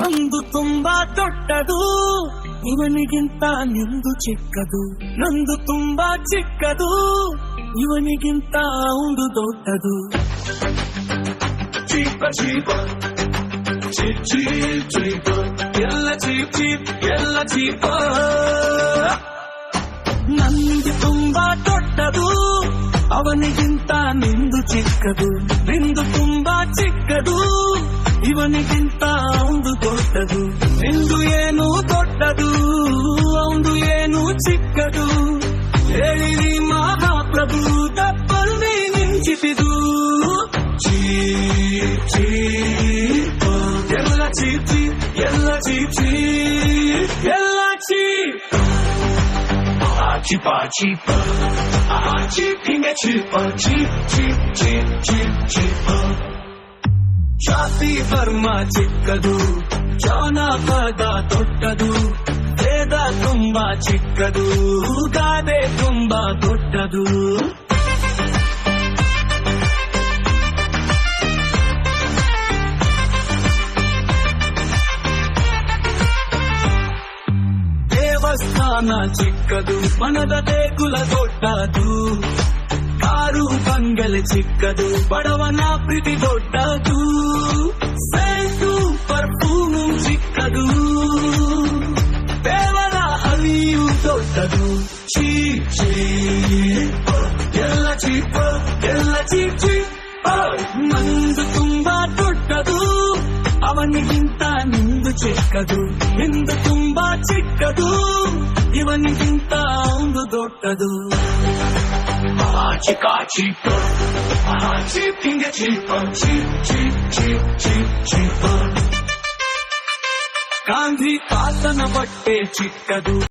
ನಂದು ತುಂಬಾ ದೊಡ್ಡದು ಇವನಿಗಿಂತ ನಿಂದು ಚಿಕ್ಕದು. ನಂದು ತುಂಬಾ ಚಿಕ್ಕದು ಇವನಿಗಿಂತ ಒಂದು ದೊಡ್ಡದು. ಚೀಪ ಚೀಪ ಚೀಪ್ ಚೀಪ್ ಚೀಪ ಎಲ್ಲ ಚೀಪ್ ಚೀಪ್ ಎಲ್ಲ ಚೀಪ. ನಂದು ತುಂಬಾ ದೊಡ್ಡದು ಅವನಿಗಿಂತ ನಿಂದು ಚಿಕ್ಕದು. ನಿಂದು ತುಂಬಾ ಚಿಕ್ಕದು ಇವನಿಗಿಂತ ಒಂದು ದೊಡ್ಡದು ನಿಂದು ಏನು ದೊಡ್ಡದು ಅವನು ಏನು ಚಿಕ್ಕದು ಹೇಳಿರಿ ಮಹಾಪ್ರಭು ತಪ್ಪಲ್ಲಿ ನಿಂಚಿಸಿದು ಚೀಪ್ ಚೀಪ್ ಎಲ್ಲ ಚೀಪ್ ಚೀಪ್ ಎಲ್ಲ ಚೀಪ್ ಚೀಪ್ ಎಲ್ಲ cheap cheaper, cheaper. Ah, cheaping it cheaper, cheap, cheap, cheap, cheap, cheaper. ಛಾತಿ Varma ಚಿಕ್ಕದು ಜಾನಪದ ದೊಡ್ಡದು ವೇದ ತುಂಬಾ ಚಿಕ್ಕದು ಗಾದೆ ತುಂಬಾ ದೊಡ್ಡದು ದೇವಸ್ಥಾನ ಚಿಕ್ಕದು ಮನದ ದೇಗುಲ ದೊಡ್ಡದು ಕಾರು ಬಂಗಲೆ ಚಿಕ್ಕದು ಬಡವನ ಪ್ರೀತಿ ದೊಡ್ಡದು ಸೈಟು ಪರ್ಫೂಮು ಚಿಕ್ಕದು ದೇವರ ಹಲಿಯು ದೊಡ್ಡದು ಚೀಪ್ ಚೀಪ್ ಎಲ್ಲ ಚೀಪ ಎಲ್ಲ ಚೀಪ್ ಚೀಪ್ ನಂದು ತುಂಬಾ ದೊಡ್ಡದು ಅವನಿಗಿಂತ ನಿಂದು ಚಿಕ್ಕದು ನಿಂದು ತುಂಬಾ ಚಿಕ್ಕದು ಇವನಿಗಿಂತ ಒಂದು ದೊಡ್ಡದು Kachi kachi bun, kachi pinga chipun, chip chip chip chip chipun. Gandhi కాసన పట్టే చిక్కదు